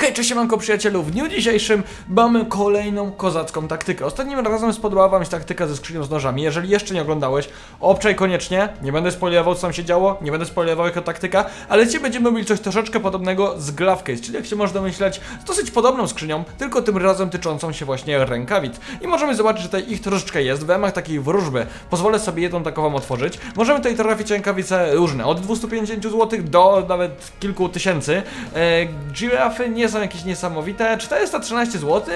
Hej, cześć, siemanko przyjacielu, w dniu dzisiejszym mamy kolejną kozacką taktykę. Ostatnim razem spodobała wam się taktyka ze skrzynią z nożami. Jeżeli jeszcze nie oglądałeś, obczaj koniecznie. Nie będę spoilerował co tam się działo, nie będę spoilerował jako taktyka, ale dzisiaj będziemy robili coś troszeczkę podobnego z Glove Case, czyli jak się można domyśleć, z dosyć podobną skrzynią, tylko tym razem tyczącą się właśnie rękawic. I możemy zobaczyć, że tutaj ich troszeczkę jest, w ramach takiej wróżby. Pozwolę sobie jedną takową otworzyć. Możemy tutaj trafić rękawice różne, od 250 zł do nawet kilku tysięcy. E, girafy nie są jakieś niesamowite, 413 zł,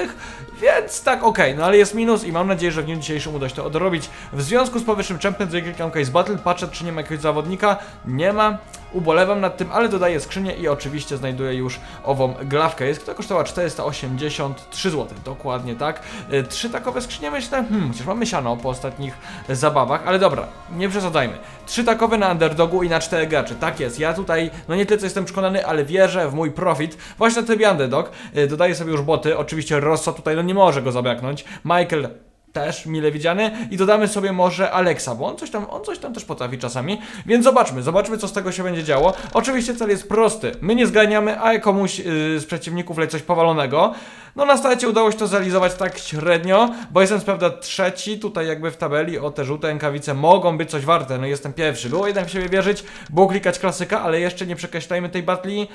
więc tak okej, no ale jest minus i mam nadzieję, że w dniu dzisiejszym uda się to odrobić. W związku z powyższym czempem z klikam Case Battle, patrzę czy nie ma jakiegoś zawodnika, nie ma, ubolewam nad tym, ale dodaję skrzynię i oczywiście znajduję już ową glawkę, jest, która kosztowała 483 zł, dokładnie tak. E, Trzy takowe skrzynie myślę, hmm, chociaż mamy siano po ostatnich zabawach, ale dobra, nie przesadzajmy. Trzy takowe na underdogu i na cztery graczy, tak jest, ja tutaj, no nie tyle co jestem przekonany, ale wierzę w mój profit, właśnie na trybie underdog, E, dodaję sobie już boty, oczywiście Rosso tutaj, no nie może go zabraknąć, Michael też mile widziany. I dodamy sobie może Alexa, bo on coś tam, on coś tam też potrafi czasami, więc zobaczmy, zobaczmy co z tego się będzie działo. Oczywiście cel jest prosty, my nie zganiamy, a komuś yy, z przeciwników leci coś powalonego. No na starcie udało się to zrealizować tak średnio, bo jestem prawda trzeci tutaj jakby w tabeli, o te żółte rękawice mogą być coś warte, no jestem pierwszy, było jednak w siebie wierzyć, było klikać klasyka, ale jeszcze nie przekreślajmy tej batli,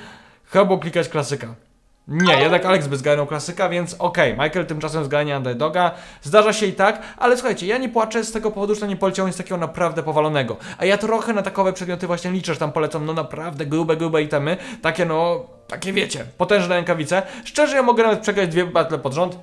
chyba było klikać klasyka. Nie, jednak Alex by zgarnął klasyka, więc okej, Michael tymczasem zgarnia underdoga. Zdarza się i tak, ale słuchajcie, ja nie płaczę z tego powodu, że to nie poleciał nic takiego naprawdę powalonego. A ja trochę na takowe przedmioty właśnie liczę, że tam polecą no naprawdę grube, grube itemy. Takie no, takie wiecie, potężne rękawice. Szczerze, ja mogę nawet przegrać dwie battle pod rząd.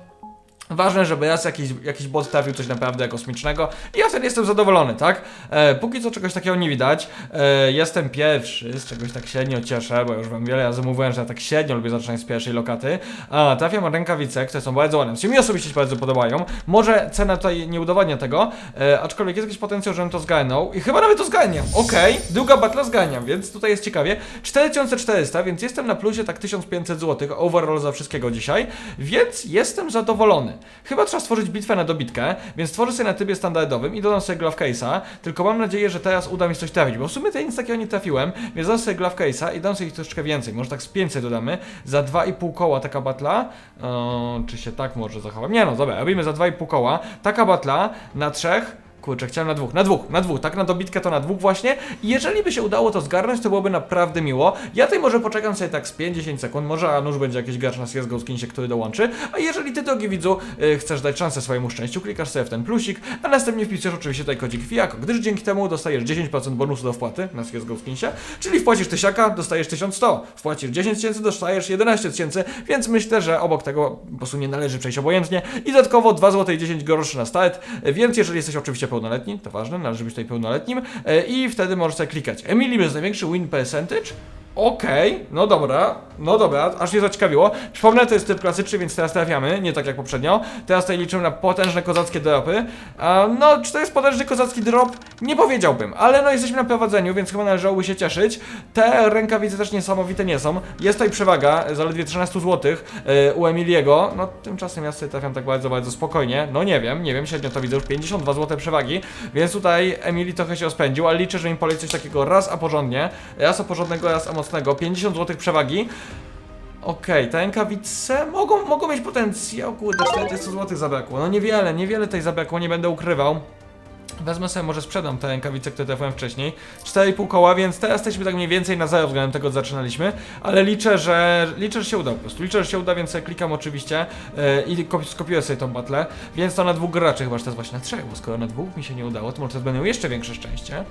Ważne, żeby raz jakiś, jakiś bot trafił coś naprawdę kosmicznego i ja wtedy jestem zadowolony, tak? E, póki co czegoś takiego nie widać. E, jestem pierwszy, z czegoś tak średnio cieszę, bo już wam wiele razy mówiłem, że ja tak średnio lubię zaczynać z pierwszej lokaty. A, trafiam rękawice, które są bardzo ładne. Się mi osobiście się bardzo podobają. Może cena tutaj nie udowadnia tego, e, aczkolwiek jest jakiś potencjał, żebym to zgarnął i chyba nawet to zgarniam. Okej, druga battle zgarniam, więc tutaj jest ciekawie. 4400, więc jestem na plusie tak 1500 zł overall za wszystkiego dzisiaj, więc jestem zadowolony. Chyba trzeba stworzyć bitwę na dobitkę, więc stworzę sobie na trybie standardowym i dodam sobie glove case'a, tylko mam nadzieję, że teraz uda mi coś trafić, bo w sumie to nic takiego nie trafiłem, więc dam sobie glove case'a i dam sobie ich troszeczkę więcej, może tak z 500 dodamy, za 2,5 koła taka batla, Eee, czy się tak może zachowam? Nie no, dobra, robimy za 2,5 koła, taka batla na trzech, Kurczę, chciałem na dwóch, na dwóch, na dwóch, tak na dobitkę to na dwóch właśnie. I jeżeli by się udało to zgarnąć, to byłoby naprawdę miło. Ja tutaj może poczekam sobie tak z 5-10 sekund, może a nuż będzie jakiś gracz na CSGO skinsie, który dołączy. A jeżeli ty, drogi widzu, y, chcesz dać szansę swojemu szczęściu, klikasz sobie w ten plusik, a następnie wpisujesz oczywiście tutaj kodzik FIAKO, gdyż dzięki temu dostajesz 10% bonusu do wpłaty na CSGO skinsie, czyli wpłacisz tysiaka, dostajesz 1100, wpłacisz 10 tysięcy, dostajesz 11 tysięcy, więc myślę, że obok tego po prostu nie należy przejść obojętnie. I dodatkowo 2 zł i 10 groszy na start, więc jeżeli jesteś oczywiście pełnoletni, to ważne, należy być tutaj pełnoletnim e, i wtedy możesz sobie klikać. Emily jest największy win percentage. Okej, no dobra, no dobra, aż mnie zaciekawiło. Przypomnę, to jest tryb klasyczny, więc teraz trafiamy, nie tak jak poprzednio. Teraz tutaj liczymy na potężne kozackie dropy. A, no, czy to jest potężny kozacki drop? Nie powiedziałbym, ale no jesteśmy na prowadzeniu, więc chyba należałoby się cieszyć. Te rękawice też niesamowite nie są. Jest tutaj przewaga, zaledwie 13 zł e, u Emiliego. No, tymczasem ja sobie trafiam tak bardzo, bardzo spokojnie. No nie wiem, nie wiem, średnio to widzę już 52 zł przewagi, więc tutaj Emily trochę się rozpędził, ale liczę, że mi poleci coś takiego raz a porządnie, raz a porządnego, raz a mocnego. 50 zł przewagi. Okej, te rękawice mogą, mogą mieć potencjał, kurde, 40 zł zabrakło. No niewiele, niewiele tutaj zabrakło, nie będę ukrywał. Wezmę sobie, może sprzedam te rękawice, które trafiłem wcześniej. 4,5 koła, więc teraz jesteśmy tak mniej więcej na zero względem tego, co zaczynaliśmy. Ale liczę, że liczę, że się uda po prostu. Liczę, że się uda, więc klikam oczywiście yy, i kopi skopiuję sobie tą batlę. Więc to na dwóch graczy, chyba że to jest właśnie na trzech, bo skoro na dwóch mi się nie udało, to może teraz miał jeszcze większe szczęście.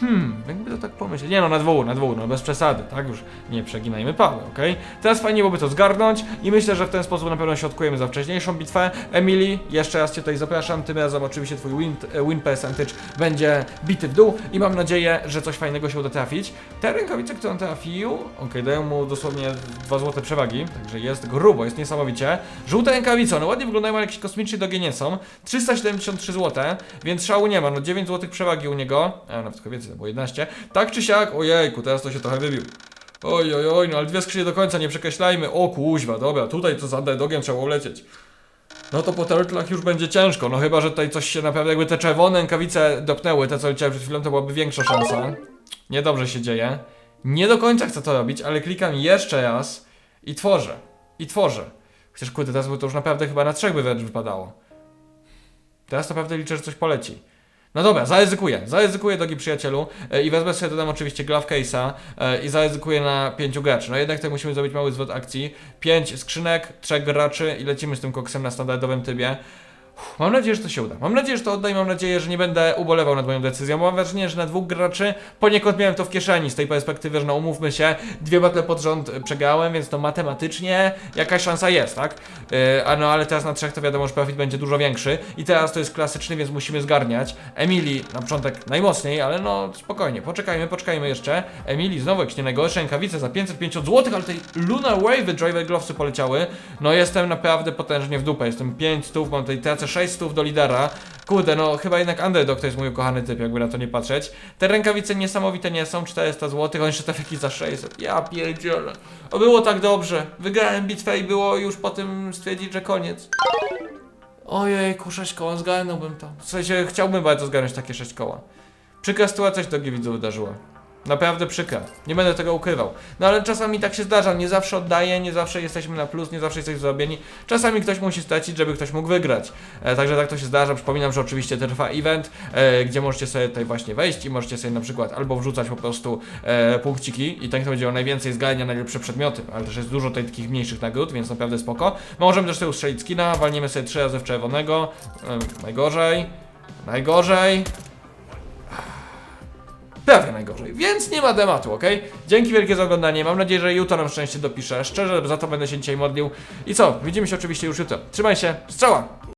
Hmm, jakby to tak pomyśleć. Nie no, na dwóch, na dwóch, no bez przesady, tak? Już nie przeginajmy pały, okej? Teraz fajnie byłoby to zgarnąć i myślę, że w ten sposób na pewno środkujemy za wcześniejszą bitwę. Emily, jeszcze raz Cię tutaj zapraszam, tym razem oczywiście Twój win, win percentage będzie bity w dół i mam nadzieję, że coś fajnego się uda trafić. Te rękawice, które on trafił, okej, dają mu dosłownie 2 złote przewagi, także jest grubo, jest niesamowicie. Żółte rękawice, one ładnie wyglądają, ale jakieś kosmiczne dogie nie są. 373 złote, więc szału nie ma, no 9 złotych przewagi u niego, a nawet trochę więcej, było 11. Tak czy siak, ojejku, teraz to się trochę wybił. Oj, oj, oj, no ale dwie skrzynie do końca, nie przekreślajmy. O kuźwa, dobra, tutaj to za dogiem trzeba ulecieć. No to po turtlach już będzie ciężko, no chyba, że tutaj coś się naprawdę, jakby te czerwone rękawice dopnęły, te co leciały przed chwilą, to byłaby większa szansa. Niedobrze się dzieje. Nie do końca chcę to robić, ale klikam jeszcze raz i tworzę. i tworzę. Chociaż kurde, teraz by to już naprawdę chyba na trzech by wręcz wypadało. Teraz naprawdę liczę, że coś poleci. No dobra, zaryzykuję. Zaryzykuję, drogi przyjacielu. E, I wezmę sobie, dodam oczywiście glove case'a e, i zaryzykuję na pięciu graczy. No jednak tutaj musimy zrobić mały zwrot akcji. Pięć skrzynek, trzech graczy i lecimy z tym koksem na standardowym trybie. Mam nadzieję, że to się uda. Mam nadzieję, że to odda i mam nadzieję, że nie będę ubolewał nad moją decyzją, mam wrażenie, że na dwóch graczy poniekąd miałem to w kieszeni z tej perspektywy, że no umówmy się, dwie battle pod rząd y, przegrałem, więc to matematycznie jakaś szansa jest, tak? Yy, a no ale teraz na trzech to wiadomo, że profit będzie dużo większy i teraz to jest klasyczny, więc musimy zgarniać. Emily na początek najmocniej, ale no spokojnie, poczekajmy, poczekajmy jeszcze. Emily znowu jakieś nie najgorsze rękawice za 550 zł, ale tej Lunar Wave Driver Glovesy poleciały. No jestem naprawdę potężnie w dupę, jestem 5 stów, mam tutaj tracę 6 stów do lidera. Kurde, no chyba jednak Underdog to jest mój ukochany typ, jakby na to nie patrzeć. Te rękawice niesamowite nie są, 400 zł, on jeszcze trafiki za 600. Ja pierdzielę. O, było tak dobrze. Wygrałem bitwę i było już po tym stwierdzić, że koniec. Ojej, 6 koła, zgarnąłbym to. W sensie, chciałbym bardzo zgarnąć takie 6 koła. Przykra sytuacja się drogi widzów wydarzyła. Naprawdę przykra. Nie będę tego ukrywał. No ale czasami tak się zdarza. Nie zawsze oddaję, nie zawsze jesteśmy na plus, nie zawsze jesteśmy zrobieni. Czasami ktoś musi stracić, żeby ktoś mógł wygrać. E, także tak to się zdarza. Przypominam, że oczywiście trwa event, e, gdzie możecie sobie tutaj właśnie wejść i możecie sobie na przykład albo wrzucać po prostu e, punkciki i ten, kto będzie miał najwięcej zgarnia najlepsze przedmioty. Ale też jest dużo tutaj takich mniejszych nagród, więc naprawdę spoko. Możemy też sobie ustrzelić skina, walniemy sobie trzy razy w czerwonego. E, najgorzej. Najgorzej. Prawie najgorzej, więc nie ma tematu, ok? Dzięki wielkie za oglądanie, mam nadzieję, że jutro nam szczęście dopiszę. Szczerze, za to będę się dzisiaj modlił. I co? Widzimy się oczywiście już jutro. Trzymaj się, strzała!